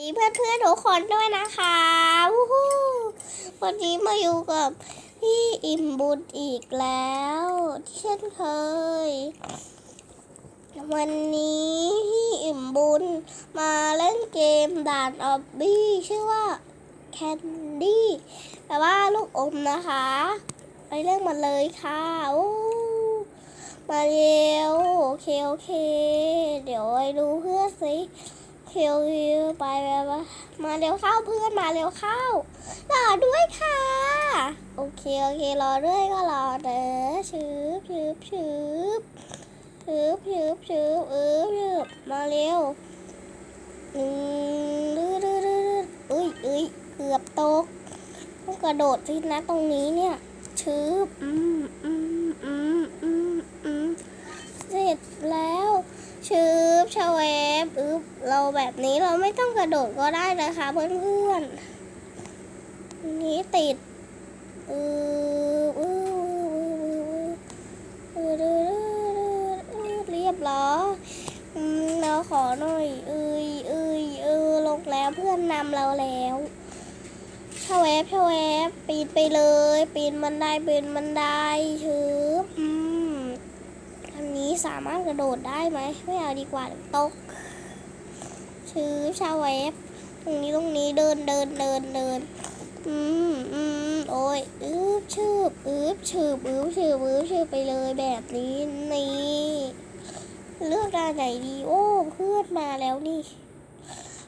ดีเพื่อนเพื่อนๆทุกคนด้วยนะคะวู้วันนี้มาอยู่กับพี่อิ่มบุญอีกแล้วเช่นเคย วันนี้พี่อิ่มบุญมาเล่นเกมด่านออบบี้ชื่อว่าแคนดี้แปลว่าลูกอมนะคะ ไปเล่นมาเลยค่ะโอ้มาเร็วโอเคโอเค เดี๋ยวไปดูเพื่อนสิ เคียวคิวไปแบบว่ามาเร็วเข้าเพื่อนมาเร็วเข้ารอด้วยค่ะ โอเคโอเครอด้วยก็รอเด้อชืบชืบชืบชืบชืบชืบเออชืบมาเร็วหนึ่งดื้อดื้อดื้อดื้อเอ้ยเอ้ยเกือบตกต้องกระโดดสินะตรงนี้เนี่ยชืบอืมอืมอืมอืมอืมเสร็จแล้ว ชืบชเวฟอึบเราแบบนี้เราไม่ต้องกระโดดก็ได้นะคะเพื่อนๆนี้ติดอืออืออืออืออือเรียบร้อยเราขอหน่อยเอ้ยเอ้ยเออลงแล้วเพื่อนนำเราแล้วชเวฟชเวฟปีนไปเลย ปีนบันได้ปีนบันได้ชืบอ นี้สามารถกระโดดได้ไหม ไม่เอาดีกว่าตก ชื่อชาเวฟตรงนี้ตรงนี้เดินเดินเดินเดิน อืมอืมโอ้ยอึบชืบอึบชืบอึบชืบอึบชืบไปเลยแบบนี้นี่ เลือกด้านไหนดี โอ้เพื่อนมาแล้วนี่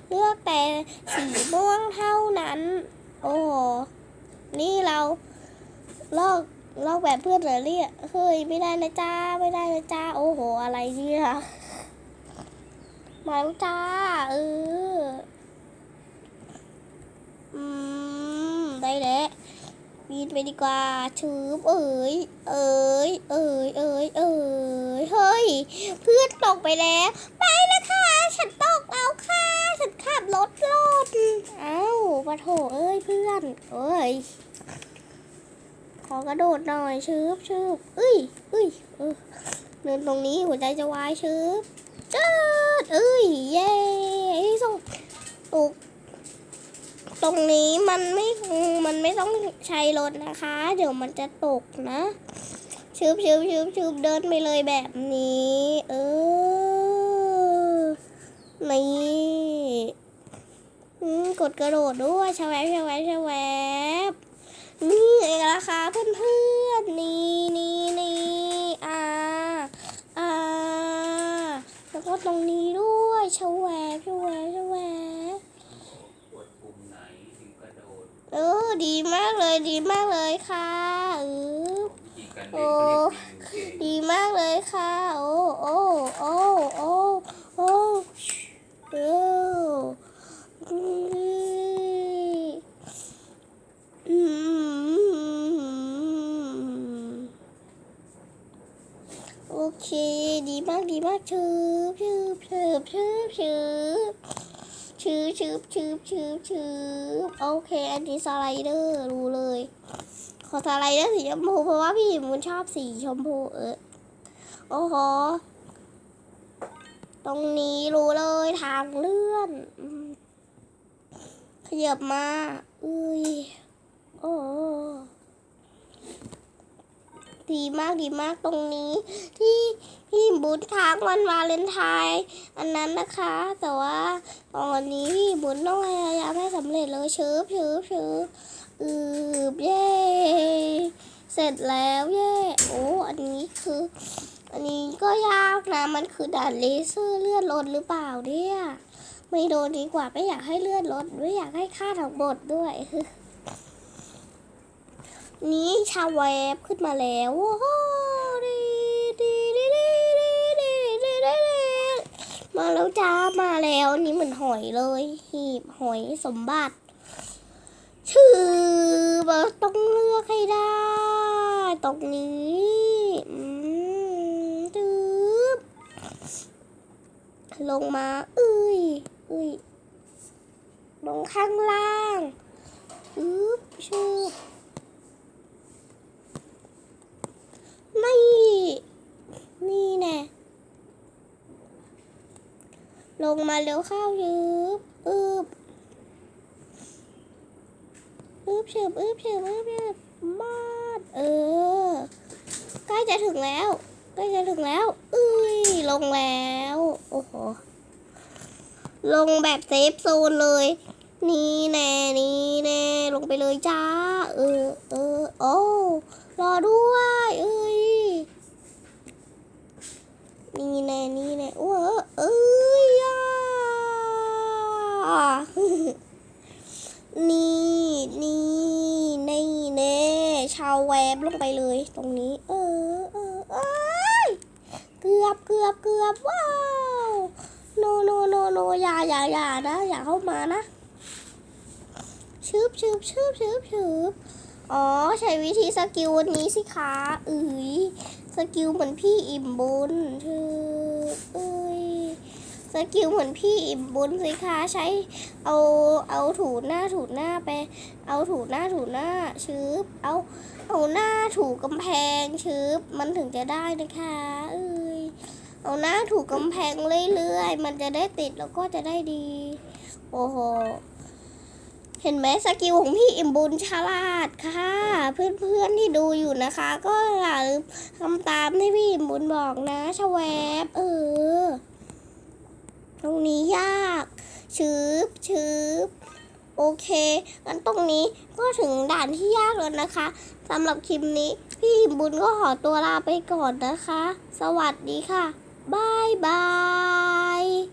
เลือกแต่สีม่วงเท่านั้น โอ้โหนี่เราลอก ลอกแบบเพื่อนเหรอเนี่ยเฮ้ยไม่ได้นะจ้า ไม่ได้นะจ้า โอ้โห อะไรเนี่ยมาแล้วจ้า เออ อืม ได้แล้วบินไปดีกว่าชืบเอ๋ย เอ๋ย เอ๋ย เอ๋ย เอ๋ย เฮ้ย เพื่อนตกไปแล้ว ไปนะคะฉันตกแล้วค่ะ ฉันขับรถลดเอ้าปะโถเอ้ยเพื่อน เอ้ย ขอกระโดดหน่อยชืบชืบเอ้ยเอ้ยเออเดินตรงนี้หัวใจจะวายชืบจ้าดเอ้ยเย้ที่ส่งตกตรงนี้มันไม่มันไม่ต้องใช้รถนะคะ เดี๋ยวมันจะตกนะชืบชืบชืบชืบเดินไปเลยแบบนี้ เออนี่กดกระโดดด้วยชะแวบชะแวบชะแวบ นี่เองละคะเพื่อนๆนี่นี่นี่อ่าอ่าแล้วก็ตรงนี้ด้วยชแวชะแวชะแวบกดปุ่มไหนถึงกรเออดีมากเลยดีมากเลยค่ะเออวิธีการเล่นเขาเรียกยิงเกมดีมากเลยค่ะโอ้โอ้โอ้โอ้โอ้เอออืมอืม โอ เคดีมากดีมากชืบชืบชืบชืบชืบชืบชืบชืบชืบชืบโอเค อันนี้สไลเดอร์รู้เลย ขอสไลเดอร์สีชมพูเพราะว่าพี่มุนชอบสีชมพูเออโอ้โหตรงนี้รู้เลยทางเลื่อน ขยับมา อุ้ย โอ้ ดีมากดีมากตรงนี้ ที่พี่บุญค้างวันวาเลนไทน์อันนั้นนะคะ แต่ว่าตอนนี้พี่บุญต้องพยายามให้สำเร็จเลยชืบชืบชืบอืบเย้เสร็จแล้วเย้โอ้อันนี้คือ อันนี้ก็ยากนะมันคือด่านเลเซอร์เลื่อนรถหรือเปล่าเนี่ยไม่โดนดีกว่าไม่อยากให้เลื่อนรถไม่อยากให้ค่าถังบทด้วย นี้ชาวเวฟขึ้นมาแล้วมาแล้วจ้ามาแล้วนี่เหมือนหอยเลย หีบหอยสมบัติ ชื่อบต้องเลือกให้ได้ ตรงนี้ตืบลงมา เอ้ยเอ้ยลงข้างล่างอึ๊บชื่อ ลงมาเร็วข้าวยืบอืบอืบเฉิบอืบเฉิบอืบเฉิบมาดเออใกล้จะถึงแล้วใกล้จะถึงแล้วอุ้ยลงแล้ว โอ้โหลงแบบเซฟโซนเลย นี่แน่นี่แน่ลงไปเลยจ้า เออเออโอ้รอด้วยเอ้ยนี่แน่นี่แน่โอ้เอ้ย แวบลงไปเลย ตรงนี้ เออเออเออเกือบเกือบเกือบว้าวโนโนโนโนอย่าอย่าอย่านะ อย่าเข้ามานะชืบชืบชืบชืบชืบอ๋อ ใช้วิธีสกิลวันนี้สิคะเอ้ยสกิลเหมือนพี่อิ่มบุญชืบเอ้ย สกิลเหมือนพี่อิ่มบุญสิคะใช้เอาเอาถูหน้าถูหน้าไป เอาถูหน้าถูหน้าชืบเอาเอาหน้าถูกำแพงชืบมันถึงจะได้นะคะเอ้ยเอาหน้าถูกำแพงเรื่อยๆ มันจะได้ติดแล้วก็จะได้ดี โอ้โหเห็นไหมสกิลของพี่อิมบุญฉลาดค่ะ เพื่อนๆที่ดูอยู่นะคะ ก็อย่าลืมทำตามที่พี่อิมบุญบอกนะชแวบเออ ตรงนี้ยากชืบชืบโอเคงั้นตรงนี้ก็ถึงด่านที่ยากแล้วนะคะสำหรับคลิปนี้ พี่หิมบุญก็ขอตัวลาไปก่อนนะคะ สวัสดีค่ะบายบาย